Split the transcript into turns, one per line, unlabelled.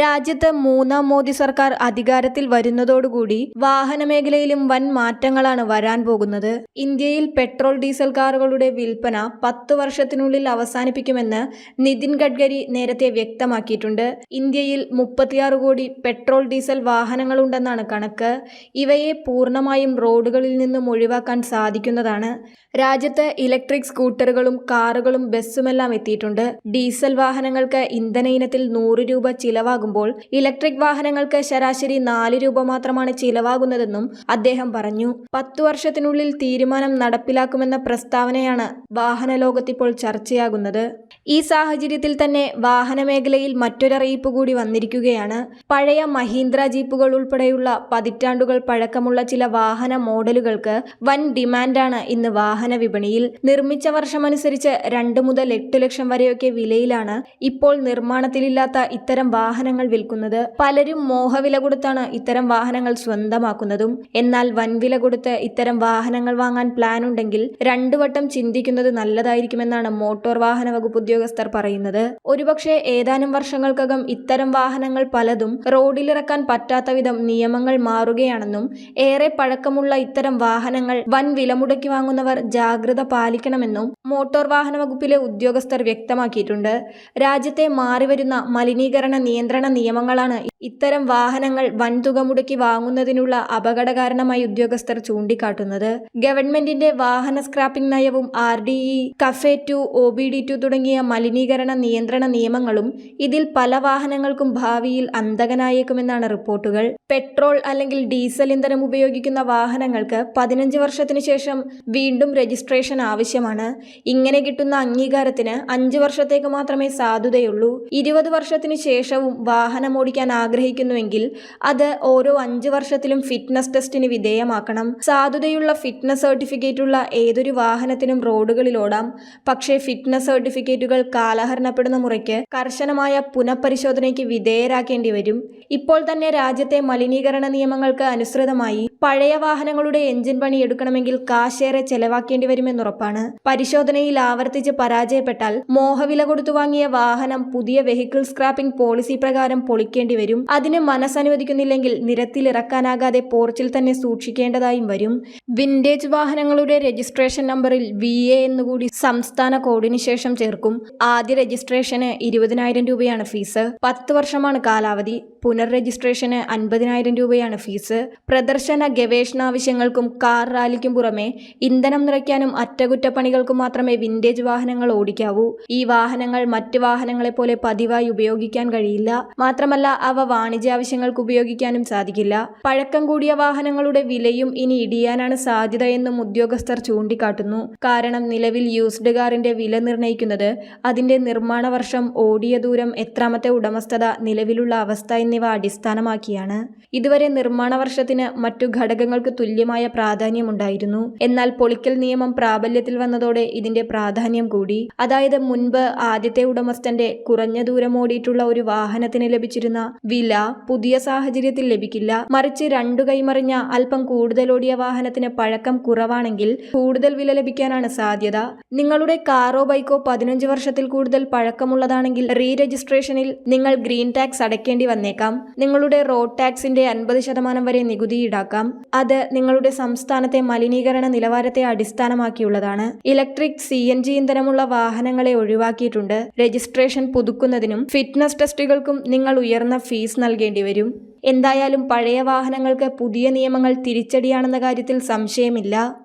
രാജ്യത്ത് മൂന്നാം മോദി സർക്കാർ അധികാരത്തിൽ വരുന്നതോടുകൂടി വാഹന മേഖലയിലും വൻ മാറ്റങ്ങളാണ് വരാൻ പോകുന്നത്. ഇന്ത്യയിൽ പെട്രോൾ ഡീസൽ കാറുകളുടെ വിൽപ്പന പത്ത് വർഷത്തിനുള്ളിൽ അവസാനിപ്പിക്കുമെന്ന് നിതിൻ ഗഡ്കരി നേരത്തെ വ്യക്തമാക്കിയിട്ടുണ്ട്. ഇന്ത്യയിൽ മുപ്പത്തിയാറ് കോടി പെട്രോൾ ഡീസൽ വാഹനങ്ങളുണ്ടെന്നാണ് കണക്ക്. ഇവയെ പൂർണമായും റോഡുകളിൽ നിന്നും ഒഴിവാക്കാൻ സാധിക്കുന്നതാണ്. രാജ്യത്ത് ഇലക്ട്രിക് സ്കൂട്ടറുകളും കാറുകളും ബസ്സുമെല്ലാം എത്തിയിട്ടുണ്ട്. ഡീസൽ വാഹനങ്ങൾക്ക് ഇന്ധന ഇനത്തിൽ നൂറ് രൂപ ചിലവാകുമ്പോൾ ഇലക്ട്രിക് വാഹനങ്ങൾക്ക് ശരാശരി നാല് രൂപ മാത്രമാണ് ചിലവാകുന്നതെന്നും അദ്ദേഹം പറഞ്ഞു. പത്തു വർഷത്തിനുള്ളിൽ തീരുമാനം നടപ്പിലാക്കുമെന്ന പ്രസ്താവനയാണ് വാഹന ലോകത്തിപ്പോൾ ചർച്ചയാകുന്നത്. ഈ സാഹചര്യത്തിൽ തന്നെ വാഹന മേഖലയിൽ മറ്റൊരറിയിപ്പ് കൂടി വന്നിരിക്കുകയാണ്. പഴയ മഹീന്ദ്ര ജീപ്പുകൾ ഉൾപ്പെടെയുള്ള പതിറ്റാണ്ടുകൾ പഴക്കമുള്ള ചില വാഹന മോഡലുകൾക്ക് വൻ ഡിമാൻഡാണ് ഇന്ന് വാഹന വിപണിയിൽ. നിർമ്മിച്ച വർഷമനുസരിച്ച് രണ്ട് മുതൽ എട്ട് ലക്ഷം വരെയൊക്കെ വിലയിലാണ് ഇപ്പോൾ നിർമ്മാണത്തിലില്ലാത്ത ഇത്തരം വാഹനങ്ങൾ വിൽക്കുന്നത് പലരും മോഹവില കൊടുത്താണ് ഇത്തരം വാഹനങ്ങൾ സ്വന്തമാക്കുന്നതും. എന്നാൽ വൻവില കൊടുത്ത് ഇത്തരം വാഹനങ്ങൾ വാങ്ങാൻ പ്ലാൻ ഉണ്ടെങ്കിൽ രണ്ടു വട്ടം ചിന്തിക്കുന്നത് നല്ലതായിരിക്കുമെന്നാണ് മോട്ടോർ വാഹന വകുപ്പ് ഉദ്യോഗസ്ഥർ പറയുന്നത്. ഒരുപക്ഷെ ഏതാനും വർഷങ്ങൾക്കകം ഇത്തരം വാഹനങ്ങൾ പലതും റോഡിലിറക്കാൻ പറ്റാത്ത വിധം നിയമങ്ങൾ മാറുകയാണെന്നും ഏറെ പഴക്കമുള്ള ഇത്തരം വാഹനങ്ങൾ വൻ വില മുടക്കി വാങ്ങുന്നവർ ജാഗ്രത പാലിക്കണമെന്നും മോട്ടോർ വാഹന വകുപ്പിലെ ഉദ്യോഗസ്ഥർ വ്യക്തമാക്കിയിട്ടുണ്ട്. രാജ്യത്തെ മാറിവരുന്ന മലിനീകരണ നിയന്ത്രണ നിയമങ്ങളാണ് ഇത്തരം വാഹനങ്ങൾ വൻതുക മുടക്കി വാങ്ങുന്നതിനുള്ള അപകടകാരണമായി ഉദ്യോഗസ്ഥർ ചൂണ്ടിക്കാട്ടുന്നത്. ഗവൺമെന്റിന്റെ വാഹന സ്ക്രാപ്പിംഗ് നയവും R D E CAFE two O B D two തുടങ്ങിയ മലിനീകരണ നിയന്ത്രണ നിയമങ്ങളും ഇതിൽ പല വാഹനങ്ങൾക്കും ഭാവിയിൽ അന്തകനായേക്കുമെന്നാണ് റിപ്പോർട്ടുകൾ. പെട്രോൾ അല്ലെങ്കിൽ ഡീസൽ ഇന്ധനം ഉപയോഗിക്കുന്ന വാഹനങ്ങൾക്ക് പതിനഞ്ച് വർഷത്തിന് ശേഷം വീണ്ടും രജിസ്ട്രേഷൻ ആവശ്യമാണ്. ഇങ്ങനെ കിട്ടുന്ന അംഗീകാരത്തിന് അഞ്ച് വർഷത്തേക്ക് മാത്രമേ സാധുതയുള്ളൂ. ഇരുപത് വർഷത്തിന് ശേഷവും വാഹനം ഓടിക്കാൻ ആഗ്രഹിക്കുന്നുവെങ്കിൽ അത് ഓരോ അഞ്ച് വർഷത്തിലും ഫിറ്റ്നസ് ടെസ്റ്റിന് വിധേയമാക്കണം. സാധുതയുള്ള ഫിറ്റ്നസ് സർട്ടിഫിക്കറ്റ് ഉള്ള ഏതൊരു വാഹനത്തിനും റോഡുകളിൽ ഓടാം. പക്ഷേ ഫിറ്റ്നസ് സർട്ടിഫിക്കറ്റുകൾ കാലഹരണപ്പെടുന്ന മുറയ്ക്ക് കർശനമായ പുനഃപരിശോധനയ്ക്ക് വിധേയരാക്കേണ്ടി വരും. ഇപ്പോൾ തന്നെ രാജ്യത്തെ മലിനീകരണ നിയമങ്ങൾക്ക് അനുസൃതമായി പഴയ വാഹനങ്ങളുടെ എഞ്ചിൻ പണി എടുക്കണമെങ്കിൽ കാശേറെ ചെലവാക്കേണ്ടി വരുമെന്നുറപ്പാണ്. പരിശോധനയിൽ ആവർത്തിച്ച് പരാജയപ്പെട്ടാൽ മോഹവില കൊടുത്തു വാങ്ങിയ വാഹനം പുതിയ വെഹിക്കിൾ സ്ക്രാപ്പിംഗ് പോളിസി പ്രകാരം പൊളിക്കേണ്ടി വരും. അതിന് മനസ്സനുവദിക്കുന്നില്ലെങ്കിൽ നിരത്തിലിറക്കാനാകാതെ പോർച്ചിൽ തന്നെ സൂക്ഷിക്കേണ്ടതായും വരും. വിന്റേജ് വാഹനങ്ങളുടെ രജിസ്ട്രേഷൻ നമ്പറിൽ വി എ എന്നുകൂടി സംസ്ഥാന കോഡിന് ശേഷം ചേർക്കും. ആദ്യ രജിസ്ട്രേഷന് ഇരുപതിനായിരം രൂപയാണ് ഫീസ്. പത്ത് വർഷമാണ് കാലാവധി. പുനർ രജിസ്ട്രേഷന് അൻപതിനായിരം രൂപയാണ് ഫീസ്. പ്രദർശന ഗവേഷണ ആവശ്യങ്ങൾക്കും കാർ റാലിക്കും പുറമെ ഇന്ധനം നിറയ്ക്കാനും അറ്റകുറ്റപ്പണികൾക്കും മാത്രമേ വിന്റേജ് വാഹനങ്ങൾ ഓടിക്കാവൂ. ഈ വാഹനങ്ങൾ മറ്റ് വാഹനങ്ങളെപ്പോലെ പതിവായി ഉപയോഗിക്കാൻ കഴിയില്ല. മാത്രമല്ല അവ വാണിജ്യ ആവശ്യങ്ങൾക്ക് ഉപയോഗിക്കാനും സാധിക്കില്ല. പഴക്കം കൂടിയ വാഹനങ്ങളുടെ വിലയും ഇനി ഇടിയാനാണ് സാധ്യത എന്നും ഉദ്യോഗസ്ഥർ ചൂണ്ടിക്കാട്ടുന്നു. കാരണം നിലവിൽ യൂസ്ഡ് കാറിന്റെ വില നിർണയിക്കുന്നത് അതിന്റെ നിർമ്മാണ വർഷം ഓടിയ ദൂരം എത്രാമത്തെ ഉടമസ്ഥത നിലവിലുള്ള അവസ്ഥ എന്നിവ അടിസ്ഥാനമാക്കിയാണ്. ഇതുവരെ നിർമ്മാണ വർഷത്തിന് മറ്റു ഘടകങ്ങൾക്ക് തുല്യമായ പ്രാധാന്യമുണ്ടായിരുന്നു എന്നാൽ പൊളിക്കൽ നിയമം പ്രാബല്യത്തിൽ വന്നതോടെ ഇതിന്റെ പ്രാധാന്യം കൂടി. അതായത് മുൻപ് ആദ്യത്തെ ഉടമസ്ഥന്റെ കുറഞ്ഞ ദൂരം ഓടിയിട്ടുള്ള ഒരു വാഹനത്തിന് ലഭിച്ചിരുന്ന വില പുതിയ സാഹചര്യത്തിൽ ലഭിക്കില്ല. മറിച്ച് രണ്ടു കൈമറിഞ്ഞ അല്പം കൂടുതൽ ഓടിയ വാഹനത്തിന് പഴക്കം കുറവാണെങ്കിൽ കൂടുതൽ വില ലഭിക്കാനാണ് സാധ്യത. നിങ്ങളുടെ കാറോ ബൈക്കോ പതിനഞ്ച് വർഷത്തിൽ കൂടുതൽ പഴക്കമുള്ളതാണെങ്കിൽ റീ രജിസ്ട്രേഷനിൽ നിങ്ങൾ ഗ്രീൻ ടാക്സ് അടയ്ക്കേണ്ടി വന്നേക്കാം. നിങ്ങളുടെ റോഡ് ടാക്സിന്റെ അൻപത് ശതമാനം വരെ നികുതി ഈടാക്കാം. അത് നിങ്ങളുടെ സംസ്ഥാനത്തെ മലിനീകരണ നിലവാരത്തെ അടിസ്ഥാനമാക്കിയുള്ളതാണ്. ഇലക്ട്രിക് സി എൻ ജി ഇന്ധനമുള്ള വാഹനങ്ങളെ ഒഴിവാക്കിയിട്ടുണ്ട്. രജിസ്ട്രേഷൻ പുതുക്കുന്നതിനും ഫിറ്റ്നസ് ടെസ്റ്റുകൾക്കും നിങ്ങൾ ഉയർന്ന ഫീസ് നൽകേണ്ടി വരും. എന്തായാലും പഴയ വാഹനങ്ങൾക്ക് പുതിയ നിയമങ്ങൾ തിരിച്ചടിയാണെന്ന കാര്യത്തിൽ സംശയമില്ല.